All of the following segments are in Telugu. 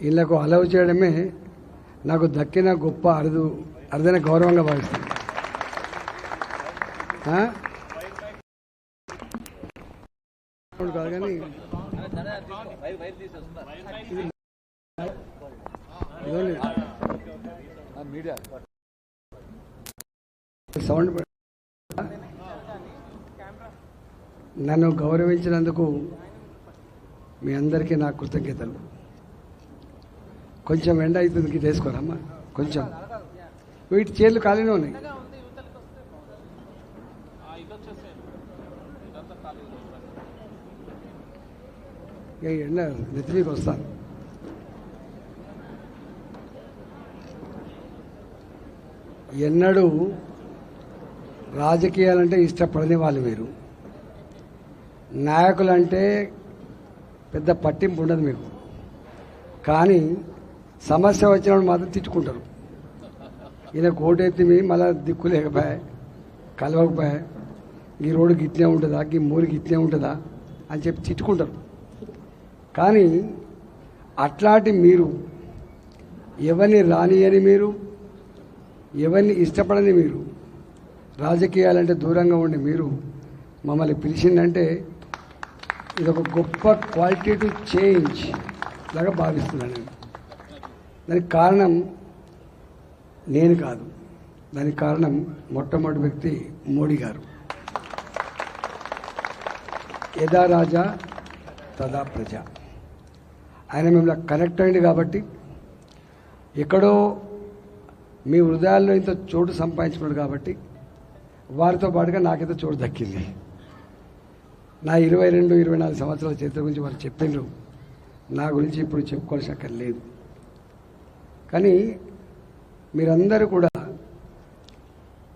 వీళ్ళకు అలవ్ చేయడమే నాకు దక్కిన గొప్ప అరుదు అరుదైన గౌరవంగా భావిస్తాను? అవును కాదు కానీ. సౌండ్ నన్ను గౌరవించినందుకు మీ అందరికీ నా కృతజ్ఞతలు. కొంచెం ఎండ అవుతుంది గిట్ వేసుకోరమ్మా. కొంచెం. వీటి చేతులు ఖాళీనే ఉన్నాయి. ఇక ఎండ నెత్తిమీకి వస్తాను ఎన్నడూ రాజకీయాలంటే ఇష్టపడని వాళ్ళు మీరు నాయకులంటే పెద్ద పట్టింపు ఉండదు మీకు. కానీ సమస్య వచ్చినప్పుడు మాత్రం తిట్టుకుంటారు. ఈయన కోటెత్తి మీ మళ్ళా దిక్కు లేకపోయా కలవకపోయా ఈ రోడ్డు గిట్లే ఉంటుందా ఈ మూలికి ఇట్లే ఉంటుందా అని చెప్పి తిట్టుకుంటారు. కానీ అట్లాంటి మీరు ఎవరిని రానియని మీరు ఎవరిని ఇష్టపడని మీరు రాజకీయాలంటే దూరంగా ఉండి మీరు మమ్మల్ని పిలిచిందంటే ఇది ఒక గొప్ప క్వాలిటేటివ్ చేంజ్ లాగా భావిస్తున్నాను నేను. దానికి కారణం నేను కాదు. దానికి కారణం మొట్టమొదటి వ్యక్తి మోడీ గారు. యదా రాజా తదా ప్రజ. ఆయన మిమ్మల్ని కనెక్ట్ అయింది కాబట్టి ఎక్కడో మీ హృదయాల్లో ఇంత చోటు సంపాదించుకున్నాడు కాబట్టి వారితో పాటుగా నాకైతే చోటు దక్కింది. నా ఇరవై రెండు ఇరవై నాలుగు సంవత్సరాల చరిత్ర గురించి వారు చెప్పిండ్రు. నా గురించి ఇప్పుడు చెప్పుకోవాల్సిన అక్కర్ లేదు. కానీ మీరందరూ కూడా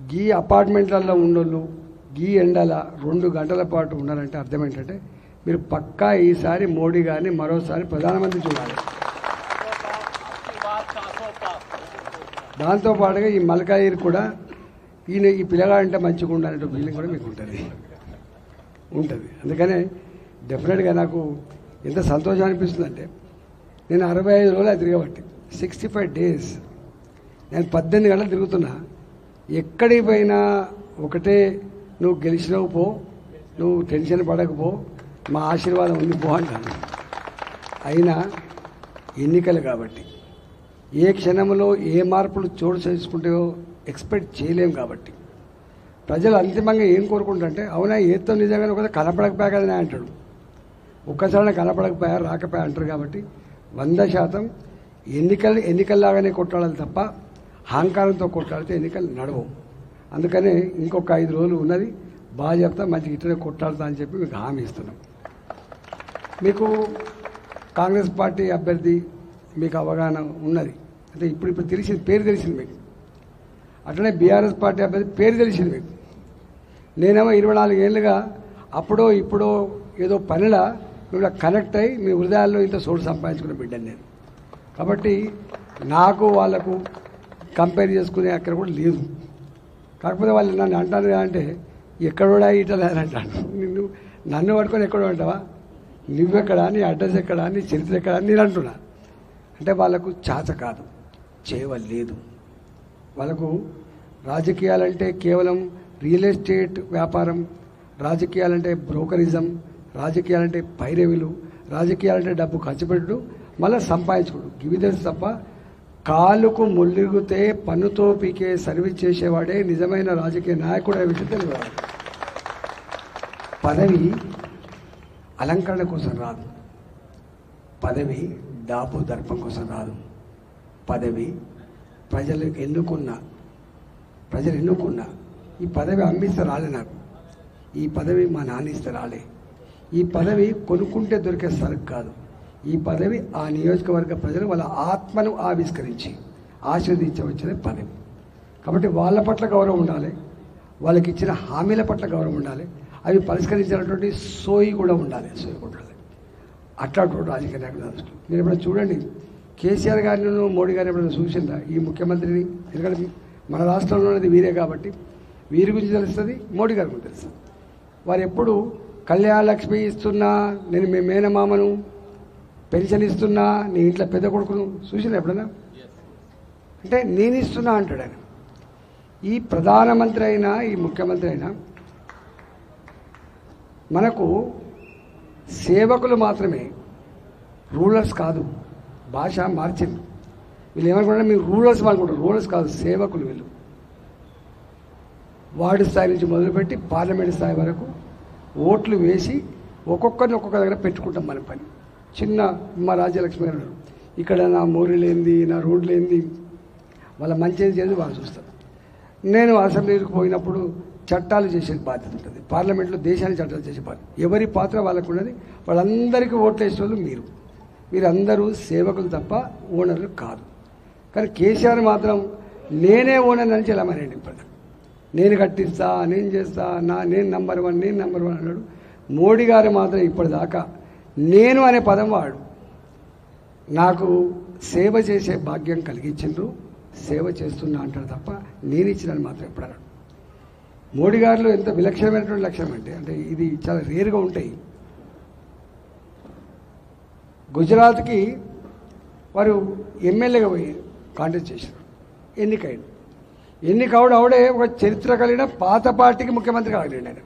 గీ అపార్ట్మెంట్లలో ఉన్నోళ్ళు గీ ఎండల రెండు గంటల పాటు ఉండాలంటే అర్థం ఏంటంటే మీరు పక్కా ఈసారి మోడీ గారిని మరోసారి ప్రధానమంత్రి చూడాలి. దాంతో పాటుగా ఈ మల్కాయిర్ కూడా ఈయన ఈ పిల్లగా అంటే మంచిగా ఉండాలంటే ఫీలింగ్ కూడా మీకు ఉంటుంది. ఉంటుంది. అందుకనే డెఫినెట్గా నాకు ఎంత సంతోషం అనిపిస్తుందంటే నేను అరవై ఐదు రోజులు అది తిరగబట్టి సిక్స్టీ ఫైవ్ డేస్ నేను పద్దెనిమిది గంటలు తిరుగుతున్నా. ఎక్కడికి పోయినా ఒకటే నువ్వు గెలిచినవు పో నువ్వు టెన్షన్ పడకపో మా ఆశీర్వాదం ఉంది పో అంటాను. అయినా ఎన్నికలు కాబట్టి ఏ క్షణంలో ఏ మార్పులు చోటు చేసుకుంటాయో ఎక్స్పెక్ట్ చేయలేం కాబట్టి ప్రజలు అంతిమంగా ఏం కోరుకుంటారంటే అవునా ఏతో నిజంగానే ఒకసారి కనపడకపోయా కదనే అంటాడు. ఒక్కసారి కనపడకపోయా రాకపోయా అంటారు కాబట్టి వంద శాతం ఎన్నికలు ఎన్నికల్లాగానే కొట్టాడాలి తప్ప అహంకారంతో కొట్టాడితే ఎన్నికలు నడవవు అందుకనే ఇంకొక ఐదు రోజులు ఉన్నది బాగా చెప్తా మంచి ఇట్లనే కొట్టాడుతా అని చెప్పి మీకు హామీ ఇస్తున్నాం. మీకు కాంగ్రెస్ పార్టీ అభ్యర్థి మీకు అవగాహన ఉన్నది. అంటే ఇప్పుడు ఇప్పుడు తెలిసింది పేరు తెలిసింది మీకు. అట్లనే బీఆర్ఎస్ పార్టీ అభ్యర్థి పేరు తెలిసింది మీకు. నేనేమో ఇరవై నాలుగు ఏళ్ళుగా అప్పుడో ఇప్పుడో ఏదో పనిలా మిమ్మల్ని కనెక్ట్ అయ్యి మీ హృదయాల్లో ఇంత సోడు సంపాదించుకున్న బిడ్డను నేను. కాబట్టి నాకు వాళ్ళకు కంపేర్ చేసుకునే అక్కడ కూడా లేదు. కాకపోతే వాళ్ళు నన్ను అంటారు అంటే ఎక్కడోడా ఇట్లా అని అంటాను నిన్ను నన్ను పట్టుకొని ఎక్కడో అంటావా? నువ్వెక్కడా నీ అడ్రస్ ఎక్కడా నీ చరిత్ర ఎక్కడా అని నేను అంటున్నా. అంటే వాళ్ళకు చాచ కాదు చేయవలేదు వాళ్ళకు రాజకీయాలంటే కేవలం రియల్ ఎస్టేట్ వ్యాపారం రాజకీయాలంటే బ్రోకరిజం రాజకీయాలంటే పైరవిలు రాజకీయాలంటే డబ్బు ఖర్చు పెట్టడు మళ్ళీ సంపాదించుకోడు. ఇవి తెలుసు తప్ప కాలుకు ముల్లిగితే పన్నుతో పీకే సర్వీస్ చేసేవాడే నిజమైన రాజకీయ నాయకుడు అనే విషయం తెలియదు. పదవి అలంకరణ కోసం రాదు పదవి డాపు దర్పం కోసం రాదు పదవి ప్రజలు ఎన్నుకున్న ప్రజలు ఎన్నుకున్న ఈ పదవి అమ్మిస్తే రాలే నాకు. ఈ పదవి మా నాన్న ఇస్తే రాలే. ఈ పదవి కొనుక్కుంటే దొరికే సరుకు కాదు. ఈ పదవి ఆ నియోజకవర్గ ప్రజలు వాళ్ళ ఆత్మను ఆవిష్కరించి ఆశీర్వదించవచ్చనే పదవి. కాబట్టి వాళ్ళ పట్ల గౌరవం ఉండాలి. వాళ్ళకి ఇచ్చిన హామీల పట్ల గౌరవం ఉండాలి. అవి పరిష్కరించినటువంటి సోయి కూడా ఉండాలి. సోయి కూడా ఉండాలి. అట్లాంటి రాజకీయ నాయకులు మీరు ఎప్పుడైనా చూడండి. కేసీఆర్ గారిని మోడీ గారిని ఎప్పుడైనా చూసిందా? ఈ ముఖ్యమంత్రిని? ఎందుకంటే మన రాష్ట్రంలో ఉన్నది వీరే కాబట్టి. వీరి గురించి తెలుస్తుంది మోడీ గారి గురించి తెలుస్తుంది. వారు ఎప్పుడు కళ్యాణ లక్ష్మి ఇస్తున్నా నేను మీ మేనమామను పెన్షన్ ఇస్తున్నా నీ ఇంట్లో పెద్ద కొడుకును చూసిన ఎప్పుడన్నా అంటే నేను ఇస్తున్నా అంటాడు ఆయన. ఈ ప్రధానమంత్రి అయినా ఈ ముఖ్యమంత్రి అయినా మనకు సేవకులు మాత్రమే రూలర్స్ కాదు. భాష మార్చింది. వీళ్ళు ఏమనుకుంటారు? మీరు రూలర్స్ అనుకుంటారు. రూలర్స్ కాదు సేవకులు వీళ్ళు. వార్డు స్థాయి నుంచి మొదలుపెట్టి పార్లమెంట్ స్థాయి వరకు ఓట్లు వేసి ఒక్కొక్కరిని ఒక్కొక్క దగ్గర పెట్టుకుంటాం మన పని. చిన్న మా రాజ్యలక్ష్మి గారు ఇక్కడ నా మోరీలేంది నా రోడ్లు వాళ్ళ మంచి చేసి వాళ్ళు చూస్తారు. నేను అసెంబ్లీకి పోయినప్పుడు చట్టాలు చేసే బాధ్యత ఉంటుంది. పార్లమెంట్లో దేశాన్ని చట్టాలు చేసే బాధ్యత. ఎవరి పాత్ర వాళ్ళకు ఉన్నది వాళ్ళందరికీ ఓట్లు వేసే వాళ్ళు మీరు. మీరందరూ సేవకులు తప్ప ఓనర్లు కాదు. కానీ కేసీఆర్ మాత్రం నేనే ఓనర్ అని చెల్లమనండి ఇప్పటికీ నేను కట్టిస్తా నేను చేస్తా నా నేను నంబర్ వన్ నేను నంబర్ వన్ అన్నాడు. మోడీ గారు మాత్రం ఇప్పటిదాకా నేను అనే పదం వాడు. నాకు సేవ చేసే భాగ్యం కలిగించిండ్రు సేవ చేస్తున్నా అంటాడు తప్ప నేను ఇచ్చినాను మాత్రం ఎప్పుడు మోడీ గారిలో ఎంత విలక్షణమైనటువంటి లక్ష్యం అంటే అంటే ఇది చాలా రేరుగా ఉంటాయి. గుజరాత్కి వారు ఎమ్మెల్యేగా పోయి కాంటెస్ట్ చేశారు. ఎన్నికైంది. ఎన్ని అవడం ఆవిడే ఒక చరిత్ర కలిగిన పాత పార్టీకి ముఖ్యమంత్రి కాగలిగాడు ఆయన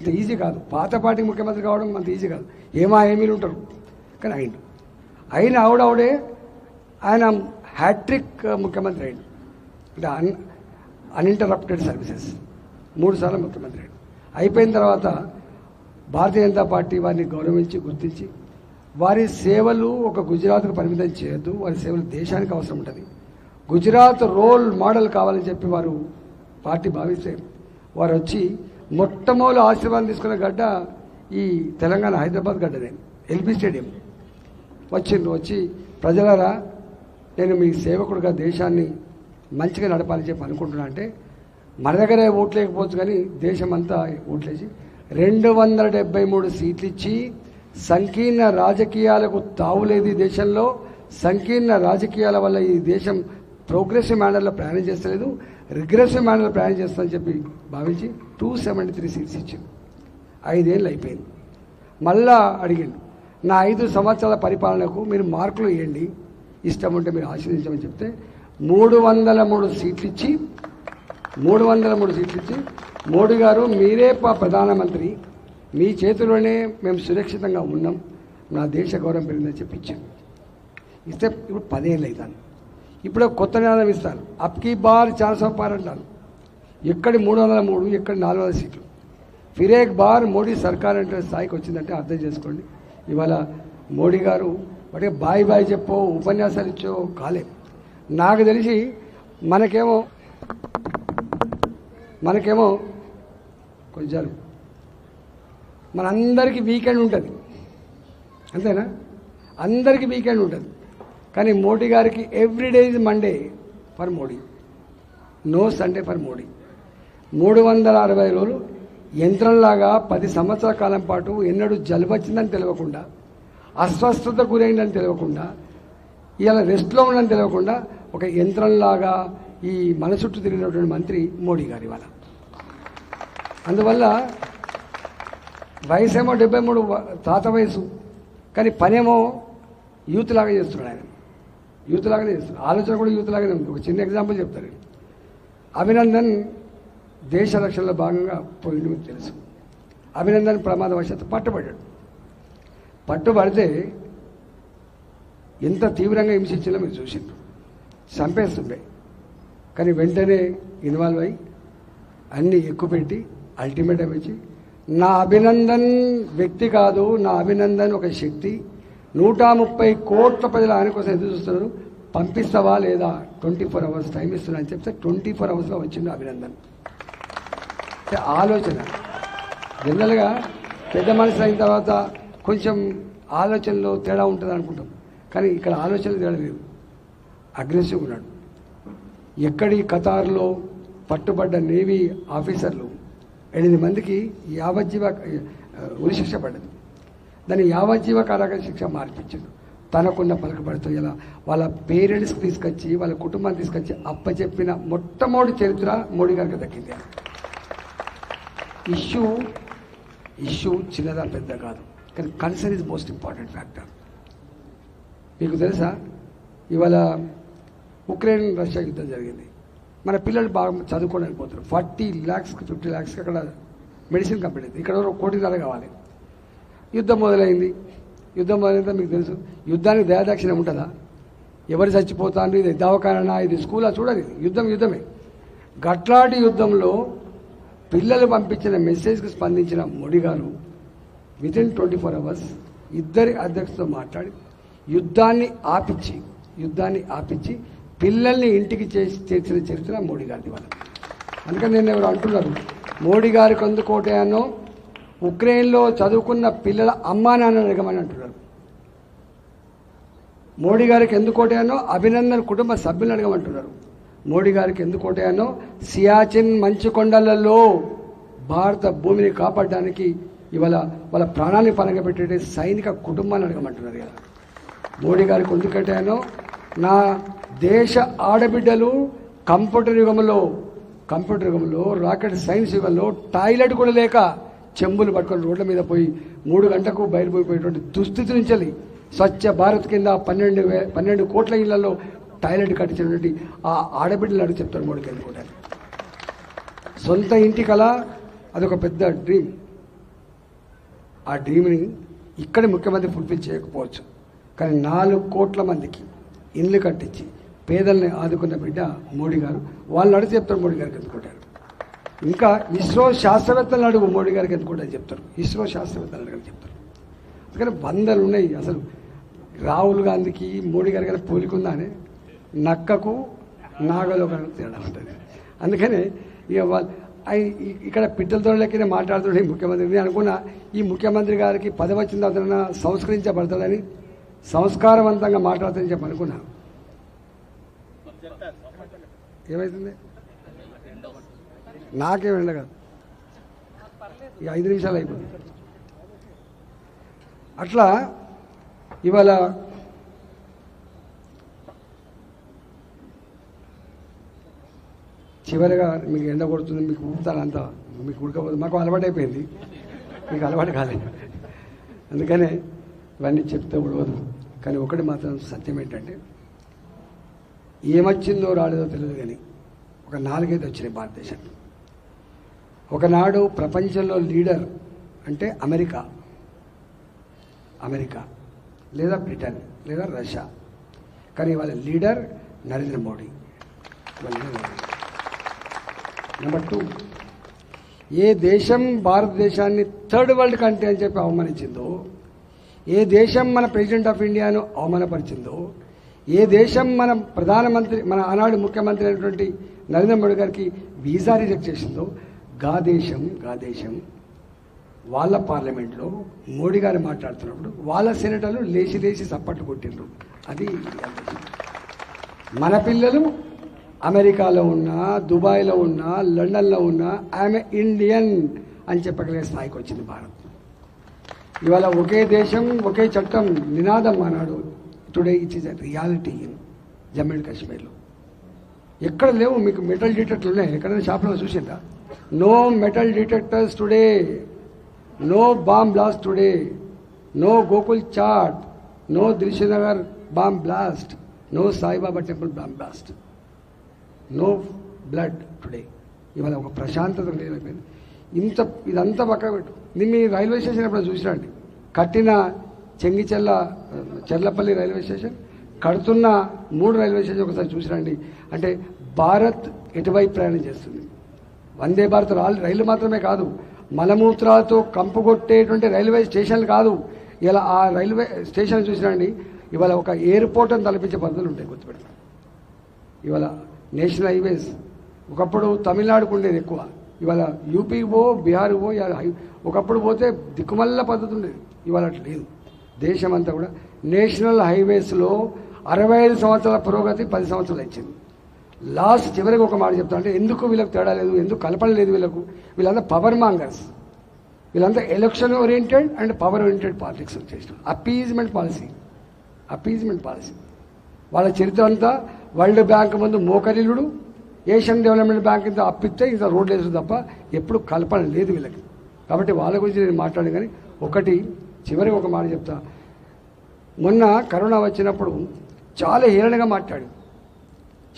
అంత ఈజీ కాదు. పాత పార్టీకి ముఖ్యమంత్రి కావడం అంత ఈజీ కాదు. ఏమా ఏమీలు ఉంటారు? కానీ అయిండు. అయిన ఆవిడవుడే ఆయన హ్యాట్రిక్ ముఖ్యమంత్రి అయిండు. అంటే అన్ అన్ఇంటరప్టెడ్ సర్వీసెస్ మూడు సార్లు ముఖ్యమంత్రి అయ్యాడు అయిపోయిన తర్వాత భారతీయ జనతా పార్టీ వారిని గౌరవించి గుర్తించి వారి సేవలు ఒక గుజరాత్కు పరిమితం చేయొద్దు. వారి సేవలు దేశానికి అవసరం ఉంటుంది. గుజరాత్ రోల్ మోడల్ కావాలని చెప్పి వారు పార్టీ భావిస్తే వారు వచ్చి మొట్టమొదటి ఆశీర్వాదం తీసుకున్న గడ్డ ఈ తెలంగాణ హైదరాబాద్ గడ్డనే ఎల్బీ స్టేడియం. వచ్చిండ్రు వచ్చి ప్రజలరా నేను మీ సేవకుడుగా దేశాన్ని మంచిగా నడపాలని చెప్పి అనుకుంటున్నా అంటే మన దగ్గర ఓట్లేకపోవచ్చు కానీ దేశం అంతా ఓట్లేసి రెండు వందల డెబ్బై మూడు సీట్లు ఇచ్చి సంకీర్ణ రాజకీయాలకు తావులేదు ఈ దేశంలో. సంకీర్ణ రాజకీయాల వల్ల ఈ దేశం ప్రోగ్రెసివ్ మేనర్లో ప్రయాణం చేస్తలేదు రిగ్రెసివ్ మేనర్లో ప్రయాణం చేస్తానని చెప్పి భావించి టూ సెవెంటీ త్రీ సీట్స్ ఇచ్చింది ఐదేళ్ళు అయిపోయింది. మళ్ళా అడిగిండు నా ఐదు సంవత్సరాల పరిపాలనకు మీరు మార్కులు వేయండి ఇష్టం ఉంటే మీరు ఆశీర్వదించమని చెప్తే మూడు వందల మూడు సీట్లు ఇచ్చి మూడు వందల మూడు సీట్లు ఇచ్చి మోడీ గారు మీరే మా ప్రధానమంత్రి మీ చేతిలోనే మేము సురక్షితంగా ఉన్నాం నా దేశ గౌరవం పెరిగిందని చెప్పి ఇచ్చాను ఇస్తే ఇప్పుడు పదేళ్ళు అవుతాను ఇప్పుడే కొత్త నినాదం ఇస్తారు అప్కి బార్ ఛాన్స్ ఆఫ్ పార్ అంటారు. ఎక్కడి మూడు వందల మూడు ఎక్కడి నాలుగు వందల సీట్లు. ఫిరేక్ బార్ మోడీ సర్కార్ అంటే స్థాయికి వచ్చిందంటే అర్థం చేసుకోండి. ఇవాళ మోడీ గారు వాటికి బాయ్ బాయ్ చెప్పో ఉపన్యాసాలు ఇచ్చో కాలే. నాకు తెలిసి మనకేమో మనకేమో కొంచెం మనందరికీ వీకెండ్ ఉంటుంది. అంతేనా? అందరికీ వీకెండ్ ఉంటుంది. కానీ మోడీ గారికి every day is Monday for Modi. No Sunday for Modi. మూడు వందల అరవై రోజులు యంత్రంలాగా పది సంవత్సరాల కాలం పాటు ఎన్నడూ జలుబొచ్చిందని తెలియకుండా అస్వస్థత గురైందని తెలియకుండా ఇలా రెస్ట్లో ఉందని తెలియకుండా ఒక యంత్రంలాగా ఈ మన చుట్టూ తిరిగినటువంటి మంత్రి మోడీ గారు ఇవాళ. అందువల్ల వయసేమో డెబ్బై మూడు తాత వయసు కానీ పనేమో యూత్ లాగా చేస్తున్నాడు ఆయన. యూత్ లాగానే చేస్తారు ఆలోచన కూడా యూత్ లాగానే ఉంది. ఒక చిన్న ఎగ్జాంపుల్ చెప్తాను. అభినందన్ దేశ రక్షణలో భాగంగా పోయింది మీకు తెలుసు. అభినందన్ ప్రమాదవశాత్తు పట్టుబడ్డాడు. పట్టుబడితే ఎంత తీవ్రంగా హింసించిందో మీరు చూసిండ్రు. చంపేస్తుండే. కానీ వెంటనే ఇన్వాల్వ్ అయ్యి అన్నీ ఎక్కువ పెట్టి అల్టిమేటం ఇచ్చి నా అభినందన్ వ్యక్తి కాదు నా అభినందన్ ఒక శక్తి నూట ముప్పై కోట్ల ప్రజలు ఆయన కోసం ఎదురు చూస్తున్నారు. పంపిస్తావా లేదా? ట్వంటీ ఫోర్ అవర్స్ టైం ఇస్తున్నా అని చెప్తే ట్వంటీ ఫోర్ అవర్స్లో వచ్చింది అభినందన్. ఆలోచన. జనరల్గా పెద్ద మనిషి అయిన తర్వాత కొంచెం ఆలోచనలో తేడా ఉంటుంది అనుకుంటాం. కానీ ఇక్కడ ఆలోచనలు తేడా లేవు అగ్రెసివ్ ఉన్నాడు. ఎక్కడి కతార్లో పట్టుబడ్డ నేవీ ఆఫీసర్లు ఎనిమిది మందికి యావజ్జీవ ఉరిశిక్ష పడ్డది. దాన్ని యావజ్జీవ కారాగార శిక్ష మార్పించాడు తనకున్న పలకబడితో ఇలా వాళ్ళ పేరెంట్స్కి తీసుకొచ్చి వాళ్ళ కుటుంబాన్ని తీసుకొచ్చి అప్పచెప్పిన మొట్టమొదటి చరిత్ర మోడీ గారికి దక్కింది. ఇష్యూ ఇష్యూ చిన్నదా పెద్ద కాదు. కానీ concern is most important factor మీకు తెలుసా? ఇవాళ ఉక్రెయిన్ రష్యా యుద్ధం జరిగింది. మన పిల్లలు బాగా చదువుకోవడానికి పోతారు ఫార్టీ ల్యాక్స్కి ఫిఫ్టీ ల్యాక్స్కి అక్కడ మెడిసిన్ కంపెనీ ఇక్కడ ఒక కోటి ధర కావాలి. యుద్ధం మొదలైంది. యుద్ధం మొదలైతే మీకు తెలుసు. యుద్ధానికి దయాదాక్షిణ్యం ఉంటుందా? ఎవరు చచ్చిపోతాను ఇది దవాఖానా ఇది స్కూలా? చూడదు యుద్ధం యుద్ధమే. గట్లాటి యుద్ధంలో పిల్లలు పంపించిన మెసేజ్కి స్పందించిన మోడీ గారు విత్ ట్వంటీ ఫోర్ అవర్స్ ఇద్దరి అధ్యక్షులతో మాట్లాడి యుద్ధాన్ని ఆపించి యుద్ధాన్ని ఆపించి పిల్లల్ని ఇంటికి చేసి చేర్చిన చరిత్ర మోడీ గారిది వాళ్ళ అందుకని నేను ఎవరు అంటున్నారు మోడీ గారికి అన్నో ఉక్రెయిన్లో చదువుకున్న పిల్లల అమ్మా నాన్న అడగమని అంటున్నారు. మోడీ గారికి ఎందుకు అభినందన్ కుటుంబ సభ్యులను అడగమంటున్నారు. మోడీ గారికి ఎందుకు సియాచిన్ మంచు కొండలలో భారత భూమిని కాపాడడానికి ఇవాళ వాళ్ళ ప్రాణాన్ని పనగబెట్టే సైనిక కుటుంబాన్ని అడగమంటున్నారు ఇలా మోడీ గారికి ఎందుకంటేనో నా దేశ ఆడబిడ్డలు కంప్యూటర్ యుగంలో కంప్యూటర్ యుగంలో రాకెట్ సైన్స్ యుగంలో టాయిలెట్ కూడా లేక చెంబులు పట్టుకొని రోడ్ల మీద పోయి మూడు గంటలకు బయలుపోయిపోయేటువంటి దుస్థితి నుంచి స్వచ్ఛ భారత్ కింద పన్నెండు వే పన్నెండు కోట్ల ఇళ్ళలో టాయిలెట్ కట్టించినటువంటి ఆ ఆడబిడ్డలు అడుగు చెప్తారు మోడీకి అనుకుంటాను సొంత ఇంటి కళ అదొక పెద్ద డ్రీమ్ ఆ డ్రీమ్ని ఇక్కడే ముఖ్యమంత్రి ఫుల్ఫిల్ చేయకపోవచ్చు. కానీ నాలుగు కోట్ల మందికి ఇండ్లు కట్టించి పేదల్ని ఆదుకున్న బిడ్డ మోడీ గారు. వాళ్ళు అడుగు చెప్తారు మోడీ గారికి ఎందుకుంటారు ఇంకా ఇస్రో శాస్త్రవేత్తలు అడుగు మోడీ గారికి ఎందుకుంటారు చెప్తారు. ఇస్రో శాస్త్రవేత్తలు అడగని చెప్తారు. అందుకని వందలు ఉన్నాయి అసలు. రాహుల్ గాంధీకి మోడీ గారి గారి పోలికుందానే నక్కకు నాగలో తేడా ఉంటుంది. అందుకని ఇక వాళ్ళు ఇక్కడ పిట్టలతో లెక్కనే మాట్లాడుతుండే ఈ ముఖ్యమంత్రి. నేను అనుకున్నా ఈ ముఖ్యమంత్రి గారికి పదవి వచ్చిన తర్వాత సంస్కరించబడతాడని సంస్కారవంతంగా మాట్లాడుతుందని చెప్పి అనుకున్నా. ఏమైతుంది? నాకే వెళ్ళగా. ఇక ఐదు నిమిషాలు అయిపోయింది. అట్లా ఇవాళ చివరిగా మీకు ఎండ కొడుతుంది మీకు ఊపుతాను అంతా. మీకు ఉడకపోతే మాకు అలవాటు అయిపోయింది మీకు అలవాటు కాలేదు. అందుకనే ఇవన్నీ చెప్తే ఉడవదు. కానీ ఒకటి మాత్రం సత్యం ఏంటంటే ఏమొచ్చిందో రాలేదో తెలియదు కానీ ఒక నాలుగైదు వచ్చినాయి భారతదేశం ఒకనాడు ప్రపంచంలో లీడర్ అంటే అమెరికా. అమెరికా. లేదా బ్రిటన్. లేదా రష్యా. కానీ వాళ్ళ leader Narendra Modi. Number two ఏ దేశం భారతదేశాన్ని థర్డ్ వరల్డ్ కంట్రీ అని చెప్పి అవమానించిందో ఏ దేశం మన ప్రెసిడెంట్ ఆఫ్ ఇండియాను అవమానపరిచిందో ఏ దేశం మన ప్రధానమంత్రి మన ఆనాడు ముఖ్యమంత్రి అయినటువంటి నరేంద్ర మోడీ గారికి వీసా రిజెక్ట్ చేసిందో గాదేశం గాదేశం. వాళ్ళ పార్లమెంట్లో మోడీ గారు మాట్లాడుతున్నప్పుడు వాళ్ళ సెనేటర్లు లేచి లేచి సప్పట్లు కొట్టిండ్రు. అది మన పిల్లలు అమెరికాలో ఉన్నా దుబాయ్లో ఉన్నా లండన్లో ఉన్నా ఆమె ఇండియన్ అని చెప్పగలిగే స్థాయికి వచ్చింది భారత్. ఇవాళ ఒకే దేశం ఒకే చట్టం నినాదం అన్నాడు today it is a reality in Jammu and కాశ్మీర్లో. ఎక్కడ లేవు మీకు మెటల్ డిటెక్టర్లు ఉన్నాయి. ఎక్కడైనా షాప్లో చూసిందా no metal detectors today no bomb blast today no Gokul Chat no Dilsukhnagar bomb blast no Saibaba temple bomb blast no blood today ఇవాళ ఒక ప్రశాంతత లేకపోయింది. ఇంత ఇదంతా పక్క పెట్టు. నేను మీ రైల్వే స్టేషన్ ఎప్పుడు చూసిరండి కట్టిన చెంగిచెల్ల చెర్లపల్లి రైల్వే స్టేషన్ కడుతున్న మూడు రైల్వే స్టేషన్ ఒకసారి చూసిరండి అంటే భారత్ ఎటువైపు ప్రయాణం చేస్తుంది? వందే భారత్ రైలు మాత్రమే కాదు. మలమూత్రాలతో కంపు కొట్టేటువంటి రైల్వే స్టేషన్లు కాదు. ఇలా ఆ రైల్వే స్టేషన్ చూసినండి ఇవాళ ఒక ఎయిర్పోర్ట్ అని తలపించే పద్ధతులు ఉంటాయి గుర్తుపెడతాం ఇవాళ నేషనల్ హైవేస్ ఒకప్పుడు తమిళనాడుకు ఉండేది ఎక్కువ. ఇవాళ యూపీ పో బీహార్ పో ఇవాళ ఒకప్పుడు పోతే దిక్కుమల్ల పద్ధతి ఉండేది. ఇవాళ అట్లా లేదు. దేశం అంతా కూడా నేషనల్ హైవేస్లో అరవై ఐదు సంవత్సరాల పురోగతి పది సంవత్సరాలు ఇచ్చింది లాస్ట్ చివరికి ఒక మాట చెప్తా అంటే ఎందుకు వీళ్ళకి తేడా లేదు? ఎందుకు కలపడం లేదు వీళ్ళకు? వీళ్ళంతా పవర్ మాంగర్స్ వీళ్ళంతా election oriented and power oriented politics చేసిన అపీజ్మెంట్ పాలసీ అపీజ్మెంట్ పాలసీ వాళ్ళ చరిత్ర అంతా వరల్డ్ బ్యాంక్ ముందు మోకరిల్లుడు. ఏషియన్ డెవలప్మెంట్ బ్యాంక్ ఇంత అప్పిస్తే ఇంత రోడ్లు వేసు తప్ప ఎప్పుడు కల్పన లేదు వీళ్ళకి. కాబట్టి వాళ్ళ గురించి నేను మాట్లాడాను కానీ ఒకటి చివరికి ఒక మాట చెప్తా. మొన్న కరోనా వచ్చినప్పుడు చాలా హీరణగా మాట్లాడు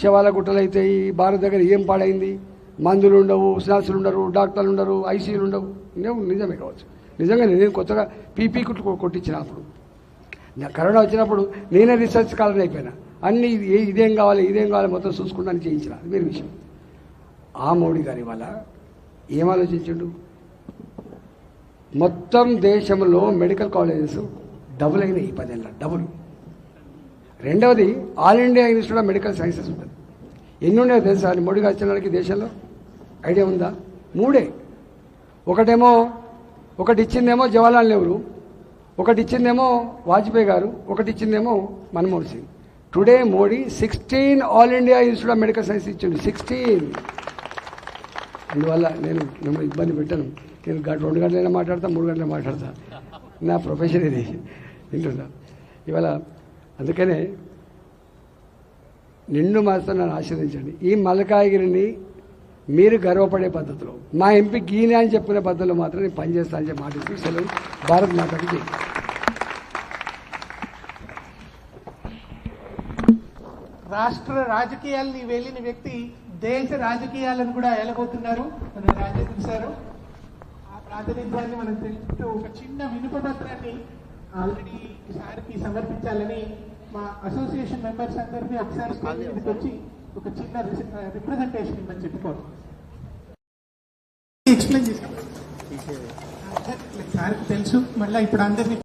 శవాల గుట్టలు అవుతాయి భారత్ దగ్గర ఏం పాడైంది? మందులు ఉండవు నర్సులు ఉండరు డాక్టర్లు ఉండరు ఐసీలు ఉండవు. నిజమే కావచ్చు. నిజంగా నేను కొత్తగా పీపీ కుట్టు కొట్టించినప్పుడు నా కరోనా వచ్చినప్పుడు నేనే రీసెర్చ్ కాలర్ అయిపోయినా. అన్ని ఇది ఏ- ఇదేం కావాలి ఇదేం కావాలి మొత్తం చూసుకుంటాను చేయించిన. అది వేరే విషయం. ఆ మోడీ గారి వల్ల ఏం ఆలోచించండు? మొత్తం దేశంలో మెడికల్ కాలేజెస్ డబుల్ అయినాయి ఈ పదేళ్ళ డబుల్. రెండవది all India institute of medical sciences ఉంటుంది. ఎన్ని ఉన్నాయో తెలుసా మోడీ గారు వచ్చిన దేశంలో ఐడియా ఉందా? మూడే. ఒకటేమో ఒకటి ఇచ్చిందేమో జవహర్లాల్ నెహ్రూ ఒకటి ఇచ్చిందేమో వాజ్పేయి గారు ఒకటి ఇచ్చిందేమో Manmohan Singh. Today Modi sixteen all India institute of medical science ఇచ్చిండు. సిక్స్టీన్ అందువల్ల నేను మిమ్మల్ని ఇబ్బంది పెట్టాను. నేను గంట రెండు గంటలైనా మాట్లాడతా మూడు గంటలైనా మాట్లాడతా. నా ప్రొఫెషన్ ఇది. వింటున్నా ఇవాళ అందుకనే నిన్ను మాత్రం నన్ను ఆశీర్వదించండి. ఈ మలకాయగిరిని మీరు గర్వపడే పద్ధతిలో మా ఎంపీ గీనే అని చెప్పుకునే పద్ధతిలో మాత్రం నేను పనిచేస్తా అని చెప్పి మాట సెలవు. భారత్ మాతకి జై. రాష్ట్ర రాజకీయాల్ని వెళ్ళిన వ్యక్తి దేశ రాజకీయాలను కూడా ఏలబోతున్నారు. మన రాజేంద్ర సారు ఆ ప్రాతినిధ్యాన్ని మనం తెలుపుతూ ఒక చిన్న వినుపపత్రాన్ని ఆల్రెడీ సార్కి సమర్పించాలని మా అసోసియేషన్ మెంబర్స్ అందరినీ ఒకసారి స్టేజ్ మీదకి వచ్చి ఒక చిన్న రిప్రజెంటేషన్ ఇవ్వని చెప్పుకోరు ఎక్స్ప్లెయిన్ చేశాం సార్కి తెలుసు. మళ్ళీ ఇప్పుడు అందరినీ